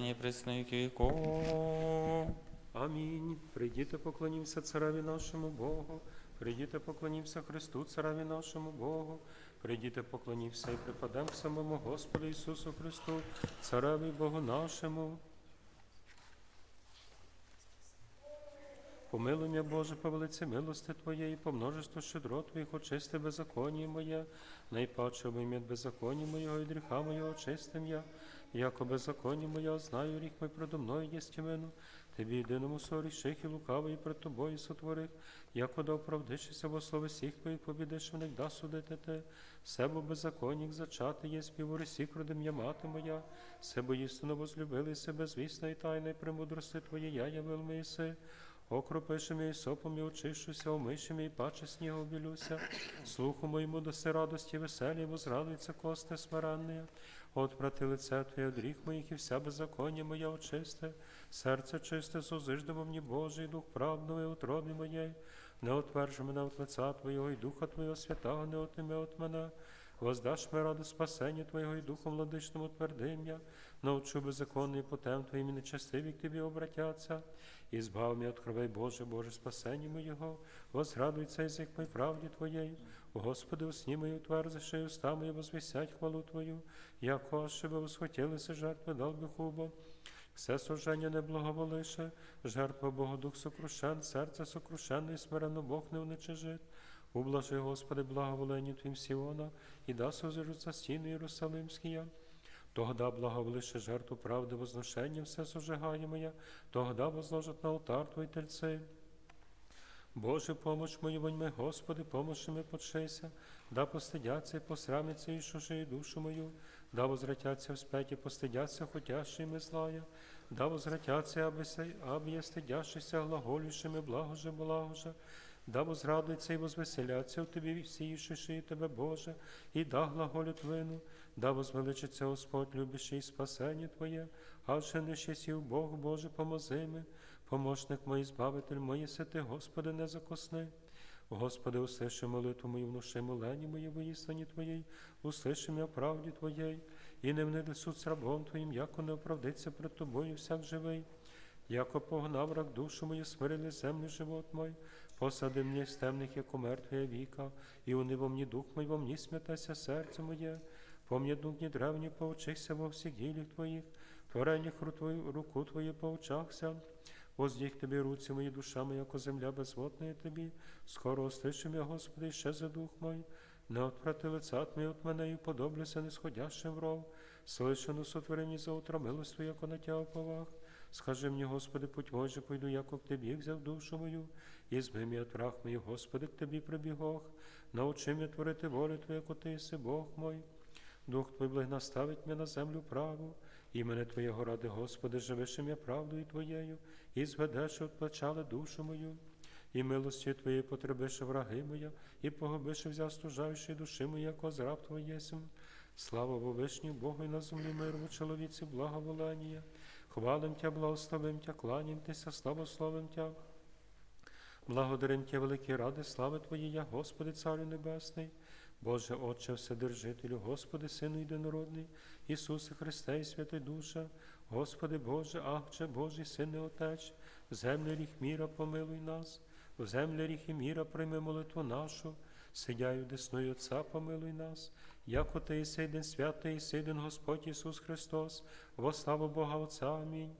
нині віков. Амінь. Прийдіте, поклонімося цареві нашому Богу. Прийдіте, поклонімося Христу, цареві нашому Богу. Прийдіте, поклонімося і припадемо самому Господу Ісусу Христу, цареві Богу нашому. Помилуй Боже, по велиці милости Твоєї, по множеству щедро Твоїх, очисти беззаконні моє, найпаче обіймет беззаконні моєго і гріха моєго очистим я, яко беззаконні моя, знаю рік мой предо мною єстівину, Тобі єдиному соріших і лукавий пред тобою сотворив, яко да оправдишися во слові всіх твоїх побідиш, в них да судити те, себо беззаконник зачати є співорисі родим я мати моя, себо істину возлюбили себе, звісна і тайна, і премудрости Твоє, я явил ми єси. Окропишем і сопом і очищуся, омишем і паче снігу білюся, слуху моєму доси радості веселі, возрадується кости смиренне. Отпрати лице Твоє гріх моїх і вся беззаконня моя очисте, серце чисте, созиждемо мені Божий, дух правдної утробі моєї, не отверджу мене от лиця Твоєго і Духа Твоєго святого не отиме от мене. Воздаш ми раду спасення Твоєго і Духом владичному твердим я, научу беззаконний потем Твоїм і нечестиві к Тобі обратяться, і збав мені от кровей Боже, Боже спасення моєго, возрадується язик мой правді Твоєї, Господи, усні мої утверзиши, і уста мої возвісять хвалу Твою, яко щоб восхотілися жертви дал би хубо. Все суження не благоволише, жертва Бога Дух сокрушен, серце сокрушенне і смиренно Бог не уничижит. Ублажи, Господи, благоволенню Твім Сіона, і да созижуться стіни Єрусалимськія. Тогда благоволише жертву правди возношення все сожигає моя, тогда возложат на алтар Твої тельці. Боже, помощ мою воньми, Господи, помощи ми подшися, да постидяться і посрамяться і шуши душу мою, да возвратяться вспять і постидяться хотящими злая, да возвратяться, аби, є стидящися глаголющими, благоже, благоже, да возрадуються і возвеселяться в Тобі всі шиши Тебе, Боже, і да глаголють вину, да возвеличиться Господь, любящий спасення Твоє, адже не щасів Бог, Боже, помози ми, помощник мій, збавитель мої, ти, Господи, не закосни. Господи, услиши молитву мою, внуши молені мої воїстані Твоєї, услиши м'я правді Твоєї, і не внеди суд з рабом Твоїм, яко не оправдиться пред Тобою всяк живий. Яко погнав рак душу мою, смирили землю живот мой, посади мені з темних, як мертвія віка, і уни мені дух мой, во мені смятася серце моє, по мені дух ні древні поучихся во Твоїх, твореннях ру Твою, руку Твою поучахся. Воздіх тобі, руці мої, душа моя, яко земля безводна тобі, скоро остишим я, Господи, ще за дух мой, не отврати лиця Твої от мене і подоблюся нисходящим в ров, слишану сотворені за утро милость Твою, яко на тя оповах. Скажи мені, Господи, путь мой пойду, яко к Тобі взяв душу мою, і зми мій от враг мій, Господи, к Тобі прибігох, научи мене творити волю Твою, яко Ти єси Бог мой. Дух Твій благ наставить мене на землю праву, і мене Твоєго ради, Господи, живишим я правдою Твоєю, і зведеш от плачали душу мою, і милості Твоєї потребише враги моя, і погубише взяв стужаючи душі моя, яко зраб Твій єсмь. Слава Вовишній Богу і на землі миру, чоловіці, благоволення. Хвалим Тя, благословим Тя, кланім Тися, славословим Тя. Благодарим Тя, великі ради, слави Твої, я, Господи, Царю Небесний, Боже, Отче, Вседержителю, Господи, Сину Єдинородний, Ісусе Христе і Святий Душа, Господи Боже, Ахче, Божий Сине Отеч, в землі ріх міра помилуй нас, в землі ріх і міра прийми молитву нашу, сидяю десною Отця, помилуй нас, яко Ти єси один святий, єси один Господь Ісус Христос, во славу Бога Отця, Амінь.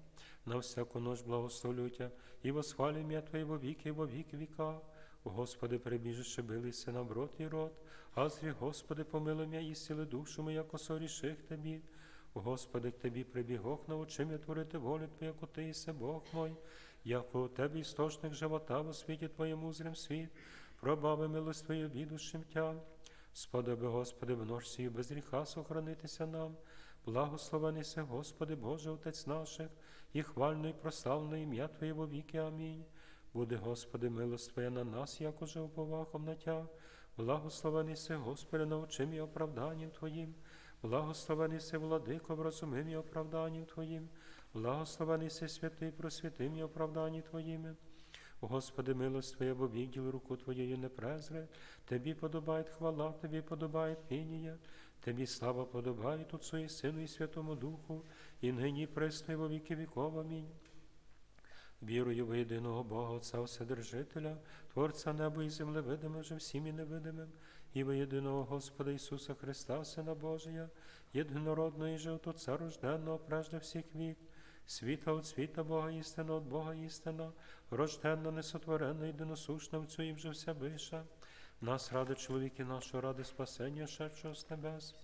На всяку ночь благословлю Тя, і восхвалим я Твої во віки, во віки віка. Господи, прибіжище билися нам в рот і рот, а зрі, Господи, помилуй мя і сили душу мою, яко соріших Тебі. Господи, к Тебі прибігох, научи мене творити волю Твою, яко Ти єси Бог мой, яко у Тебе істочник живота во світі Твоєму зрим світ, пробави милость Твою відущим Тя. Сподоби, Господи, в нож сію без гріха сохранитися нам. Благословений се, Господи, Боже, Отець наших, і хвально і прославне ім'я Твоє во віки. Амінь. Буде, Господи, милость Твоя на нас, як уже уповахом на Тя. Благословений се, Господи, научим і оправданням Твоїм. Благословений се, владико, врозумим і оправданням Твоїм. Благословений се, святий, просвятим і оправданням Твоїми. Господи, милость Твоя, бо відділ руку Твоєю не презре, Тобі подобає хвала, Тобі подобає пінія, Тобі слава подобає Отцу і Сину і Святому Духу, і нині і во віки віков. Амінь. Вірую в єдиного Бога, Отця Вседержителя, Творця неба і земли, видиме вже всім і невидимим, і во єдиного Господа Ісуса Христа, Сина Божия, єдинородного і же от Отця рожденного прежде всіх вік, світа от світа Бога істина, от Бога істина, рожденна, несотворенна, єдиносушна, в цю і вже вся виша. Нас ради чоловіки нашого, ради спасення, шедшого з небес,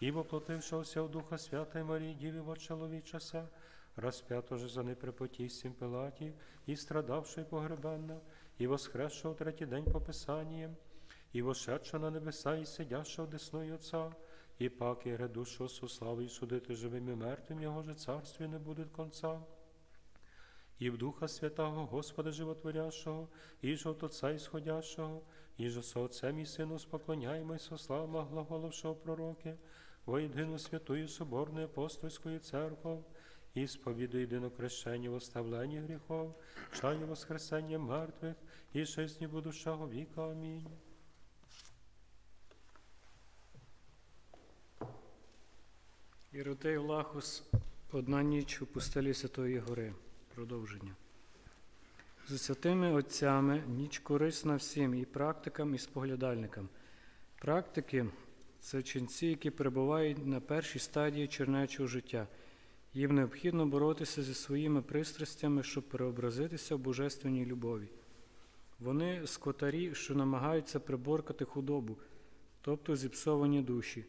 і воплотившогося в Духа Святої Марії, Діві во чоловічася, розп'ято же за неприпотістім Пилаті, і страдавши і погребенна, і воскресшого третій день по Писанням, і вошедшого на небеса, і сидящого десною Отця, і пак і грядущого су слави і судити живим і мертвим, його же царстві не буде конца. І в Духа Святого, Господа Животворящого, і ж от Отця Ісходящого, і ж со Отцем і Сину споклоняємо і со славами глаголовшого пророки, во єдину святую Соборну апостольську церкву, і сповіду єдино крещення в гріхов, чаю воскресення мертвих, і жизні будущого віка. Амінь. Іротей Влахус одна ніч у пустелі Святої Гори. Продовження. За святими отцями ніч корисна всім і практикам, і споглядальникам. Практики це ченці, які перебувають на першій стадії чернечого життя. Їм необхідно боротися зі своїми пристрастями, щоб переобразитися в божественній любові. Вони скотарі, що намагаються приборкати худобу, тобто зіпсовані душі.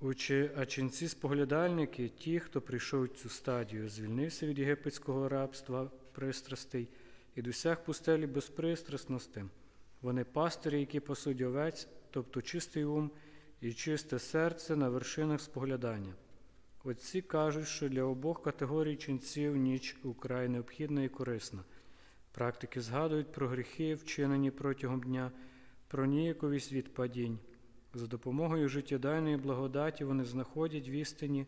Учи, а ченці споглядальники, ті, хто прийшов цю стадію, звільнився від єгипетського рабства, пристрастей і досяг пустелі безпристрасності. Вони пастирі, які пасуть овець, тобто чистий ум і чисте серце на вершинах споглядання. Отці кажуть, що для обох категорій ченців ніч украй необхідна і корисна. Практики згадують про гріхи, вчинені протягом дня, про ніяковість від падінь. За допомогою життєдайної благодаті вони знаходять в істині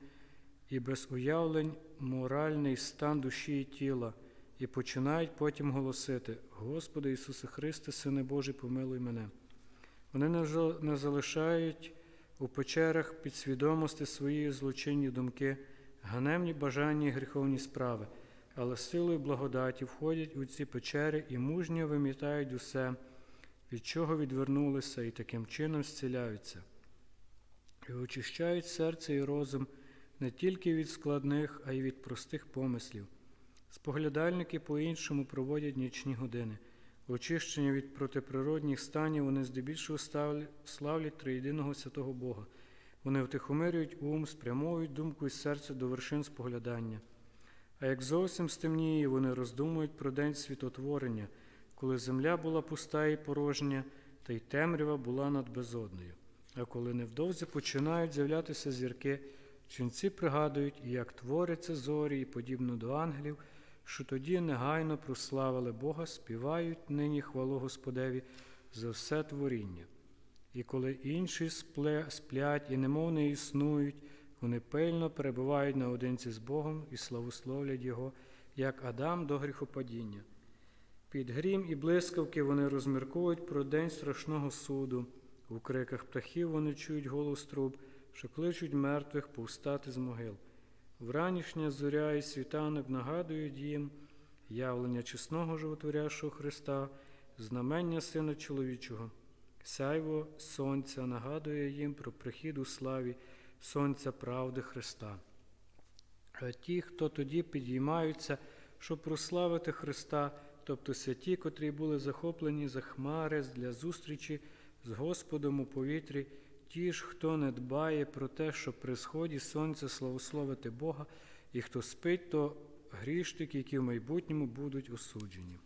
і без уявлень моральний стан душі і тіла, і починають потім голосити: Господи Ісусе Христе, Сине Божий, помилуй мене. Вони не залишають у печерах підсвідомості свої злочинні думки, ганемні бажання і гріховні справи, але силою благодаті входять у ці печери і мужньо вимітають усе від чого відвернулися і таким чином зціляються, і очищають серце і розум не тільки від складних, а й від простих помислів. Споглядальники по-іншому проводять нічні години. Очищення від протиприродних станів вони здебільшого славлять триєдиного святого Бога. Вони втихомирюють ум, спрямовують думку і серце до вершин споглядання. А як зовсім стемніє, вони роздумують про день світотворення, коли земля була пуста і порожня, та й темрява була над безодною. А коли невдовзі починають з'являтися зірки, ченці пригадують, як творяться зорі, і подібно до ангелів, що тоді негайно прославили Бога, співають нині хвалу Господеві за все творіння. І коли інші сплять і немов не існують, вони пильно перебувають наодинці з Богом і славословлять Його, як Адам до гріхопадіння. Під грім і блискавки вони розмірковують про день страшного суду. У криках птахів вони чують голос труб, що кличуть мертвих повстати з могил. Вранішня зоря і світанок нагадують їм явлення чесного животворящого Христа, знамення Сина чоловічого. Сяйво сонця нагадує їм про прихід у славі Сонця правди Христа. Ті, хто тоді підіймаються, щоб прославити Христа, тобто святі, котрі були захоплені за хмари для зустрічі з Господом у повітрі, ті ж, хто не дбає про те, що при сході сонця славословити Бога, і хто спить, то грішники, які в майбутньому будуть осуджені.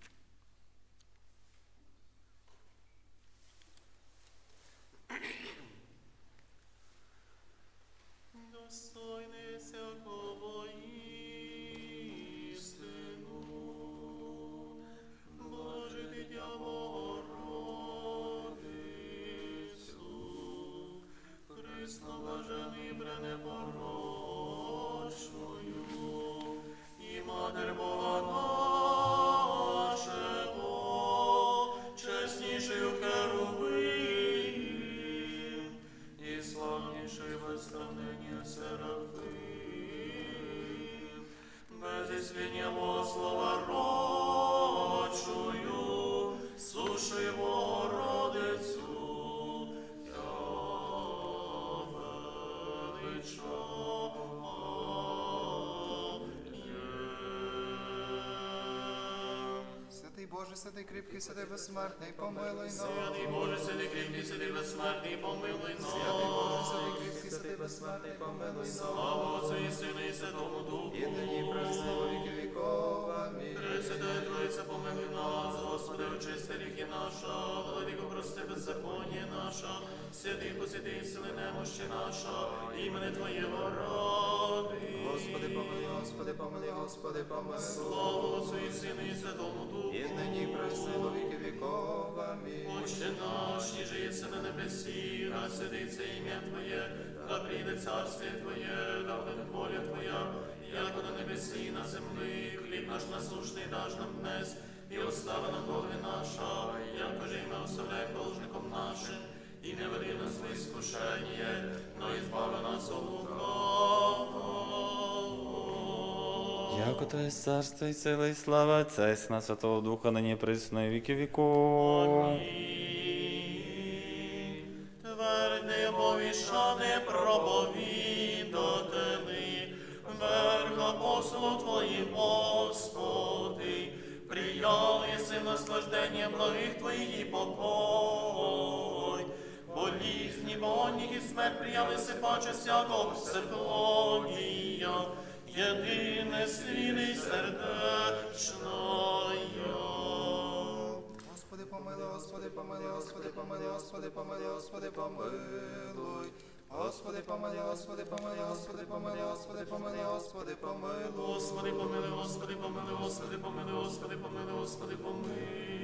Святий Боже, святий кріпкий, святий безсмертний, помилуй нас. Святий Боже, святий кріпкий, святий безсмертний, помилуй нас. Святий Боже, святий кріпкий, святий безсмертний, помилуй нас. Слава Отцю і Сину і Святому Духу. І нині і присно во віки віков. Амінь. Пресвятая Троїця, помилуй нас, Господи, очисти гріхи наша, владико, прости беззаконня наша, святий посвятий сили немощі наша, імени Твоєго ради. Господи, помилуй, Господи, помилуй, Господи, помилуй. Слава Отцю і Сину і Святому Духу. І нині і присно віки віков. Амінь. Отче наш, ніже єси на небесі, да святиться ім'я Твоє, да прийде царствие Твоє, да буде воля Твоя, як на небесі і на землі, хліб наш насушний даш нам днес, і остави нам долги наша, як і ми оставляємо должником нашим, і не веди нас в іскушення, но і збави нас от лукавого. Яко то царство і сила і слава Отця і Сина Святого Духа, нині присно і віки віков. Тверди повішати проповідатели, верх апостолу Твоїх, Господи, прияли си наслаждення благих Твоїх і покой. Болізні, і смерть приялися паче всякого всеплодія, єдине світи сердечною. Господи, помилуй, Господи, помилуй, Господи, помилуй, Господи, помилуй, Господи, помилуй. Господи, помилуй, Господи, помилуй, Господи, помилуй, Господи, помилуй, Господи, помилуй. Господи, помилуй, Господи, помилуй, Господи, помилуй, Господи, помилуй, Господи, помилуй.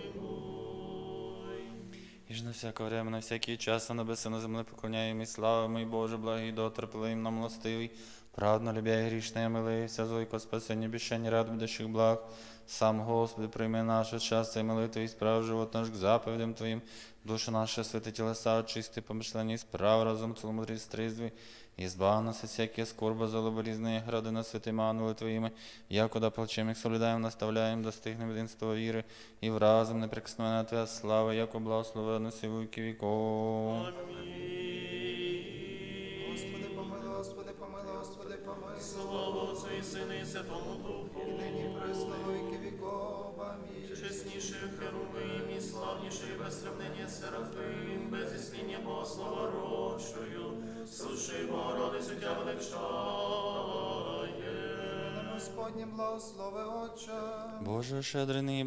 І ж на всяке время, на всякий час, а небеси на землі поклоняємо і слава, мій Боже, благий, дотерпливий нам милостивий, праведно любя і грішне, милився, зойко спасення, бішення, рад будущих благ. Сам, Господи, прийми наше щастя і молитву і справ живот наш к заповідям Твоїм, душу наша, святи тілеса, очисти, помишлення і справ, разом ціломудрість стризві, і збав нас від всякі скорба, золоболізної гради на святи манули Твоїми, якода плачем їх соблюдаємо, наставляємо, достигнем єдинства віри, і в разом неприкосновена Твоя слава, яко благословена сі віки віков. Господи, помилуй, Господи, помилуй, Господи, помилуй. Слава Отцю і Сину і Святому Духу. І нині присно во віки віков. Амінь. Чесніший Херувим і славніший без сравнення Серафим, без існення Богослова рощою, суши Богородицю суття величає. Господнім благослови Отче. Боже, щедрений і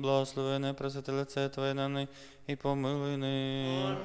не просити лице Твоє на них, і помилуй них.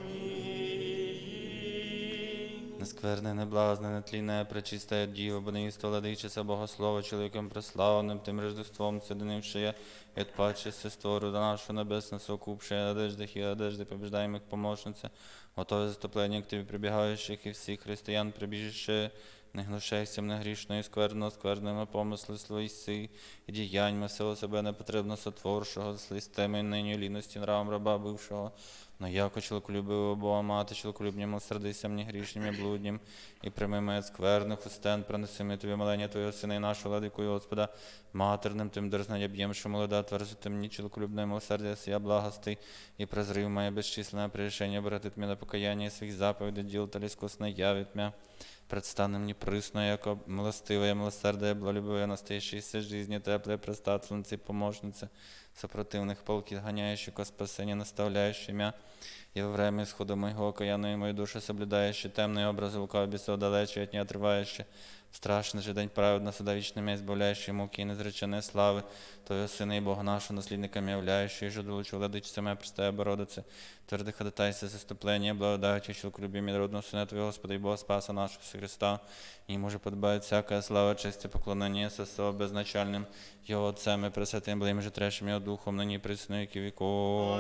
Нескверне, неблазне, нетліне, пречисте діво, бо неїсто владичиця Богослова, чоловіком прославленим, тим рождеством соединивши і отпаче сестору до нашу небесну сокупше, одеждах і одежди, побіждаємо їх помощниця, готове заступлення к тобі прибігаючих і всіх християн прибіжище, не гнушайся мене грішної, скверно, скверними помисли свої си, і діяньми всього себе непотребно сотворшого, з листами нині ліності нравом раба бившого, но яко чоловіколюбивого Бога мати, чоловіколюбнім сердися мені грішнім і блуднім, і прийми мене скверних устен, принеси ми тобі молення Твого Сина і нашу владику, Господа, матерним тим дерзнення б'єм, що молода тверзити мені чоловіколюбне милосердя сія благости, і презрив моє безчисленне прирішення, обратить мене на покаяння і своїх заповідей, діл та ліскусне явить мя. Предстане мені присно, яко милостиве, милосердя, благолюбиве, настоящейся жизни, тепле, предстательниці, помощнице, сопротивних полків, ганяющих ко спасення, наставляющий мя, і во время исхода моего окаянної мої душі, соблюдаючи темний образ лукав бісов далече, от не отрывающий, в страшний же день праведно суда вічними, збавляючи муки і незречене слави, Твого Сина і Бога нашого, наслідниками являючи, що долучу владичця моя пристає Бородице, тверди ходатайся заступлення, благодаючи, що любі мідродного Сина Твого, Господа і Бога Спаса нашого Христа, і може подбають всяка слава, честь і поклонення со безначальним Його Отцем і Пресвятим, благим же трешим Його Духом, нині і присно, які віков.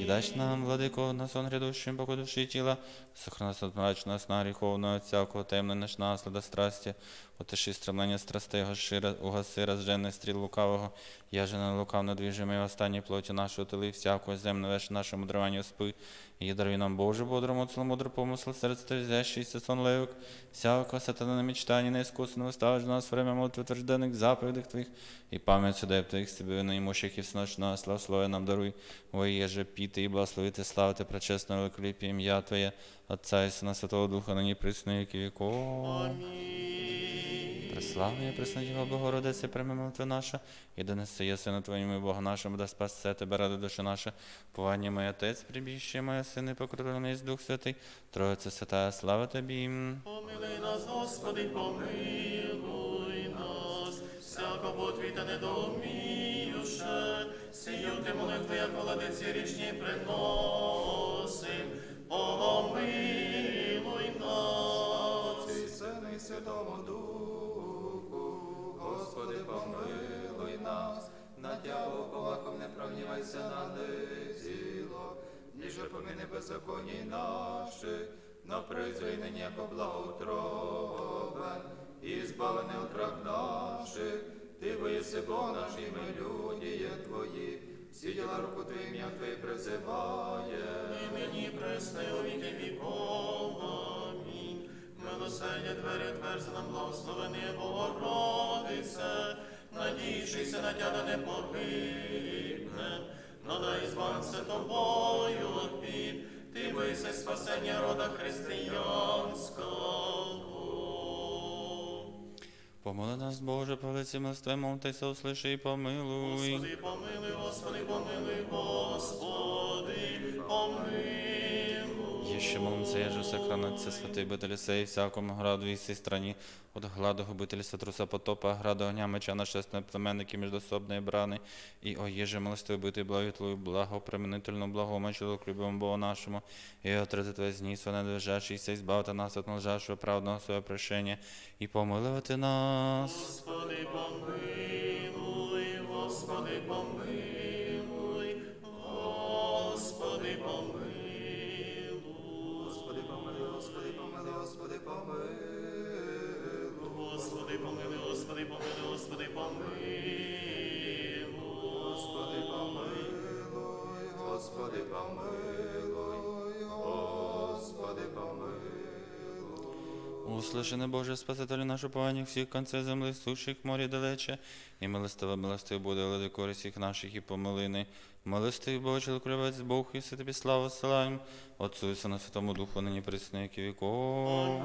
І дасть нам, владико, на сон грядущим, боку душі тіла, сохрани нас от мрачного сна гріховного, всякого темне наш наслада страсті, отиши стремлення страстей, угаси, угаси розжений стріл лукавого, я же на лукав надвіжимо і останній плоті нашого тили, всякого земну веш нашому древанню спи, і даруй нам Боже, бодрому, целомудр помисл, серце трезящийся сон левик, всякого сатана на мечтании, на искусственно выставишь нас время молитв утвержденных заповедях Твоих, и память судеб Твоих, с Тебе наимущих и всеночного славсловия нам даруй, во еже піти і благословити, славити пречесне великоліпі ім'я Твоє, Отця і Сина Святого Духа, нині присно віки віков. Преславна, преснодіва Богородице, прийми молитва наша, і донеси є Сину Твоїм і Бога нашому, да спасце Тебе ради душа наша, повання моє Отець, прибіще моє Сини, покровлений Дух Святий, Троїця Святая, слава Тобі. Помилуй нас, Господи, помилуй нас, всяко потвіта недоуміюше, сію ти молитви, як владиці річні приносим, помилуй нас. І Сину і Святому Духу, Господи, помилуй нас, на тягу повахом не прогнівайся на діло, ніже поміни беззаконні наші, но призвій нині яко благоутробен, і збавлений от рак наших, ти боїси Бог наш, і ми люди є Твої, всі діла руку Твоїм, ім'я Твоє призиває. І нині пресне у. Милосердя двері отверзи нам благословені Богородице, надійшися на тяда не погибне, надай збався тобою під, ти бойся спасення рода християнського. Помоли нас, Боже, по лиці милостиве, молитися, услиши і помилуй. Господи, помилуй, Господи, помилуй, Господи, помилуй. Еще молимся, я же святий битель сей, всякому граду і сей страні, от гладу губительства труса потопа, граду огня меча нашесної племенники міждособної брани, і о єже милостивий бити благотлою, благо, пременительно, благо, мечу, любимо Богу нашому, і отрити Твоє знісо, недвижащийся, і збавити нас від належащого праведного своє прощення, і помилувати нас. Господи, помилуй, Господи, помилуй, Господи, помилуй, Господи, помилуй. Господи, помилуй, Господи, помилуй, Господи, помилуй. Услышане Боже, Спасителю нашу повання всіх концей земли, суших морі далече, і милостива, милостив буде лади користь їх наших і помилини. Милостивий Боже, чоловіколюбець Бог, і все тобі славу силаєм, Отцу і Сину Святому Духу, нині присни віки віков.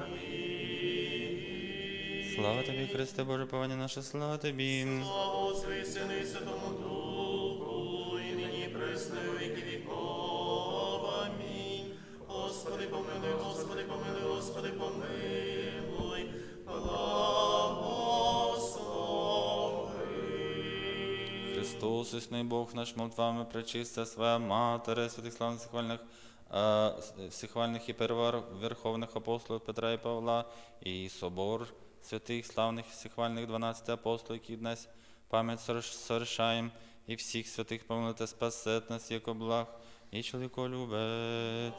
Слава тобі, Христе, Боже, повання наше, слава тобі. Слава Отцю і Сину і Святому Духу, і нині пресне віки віков. Амінь. Господи, помилуй, Господи, помилуй, Господи, помилуй. Благослови. Христос, існий Бог наш, молитвами пречиста своя Матери, святих славних сихвальних, е, сихвальних і перевар верховних апостолів Петра і Павла, і собор святих славних сихвальних 12 апостолів, які днес пам'ять совершаєм, і всіх святих помилуйте спасет нас, як благ, і чоловіколюбець.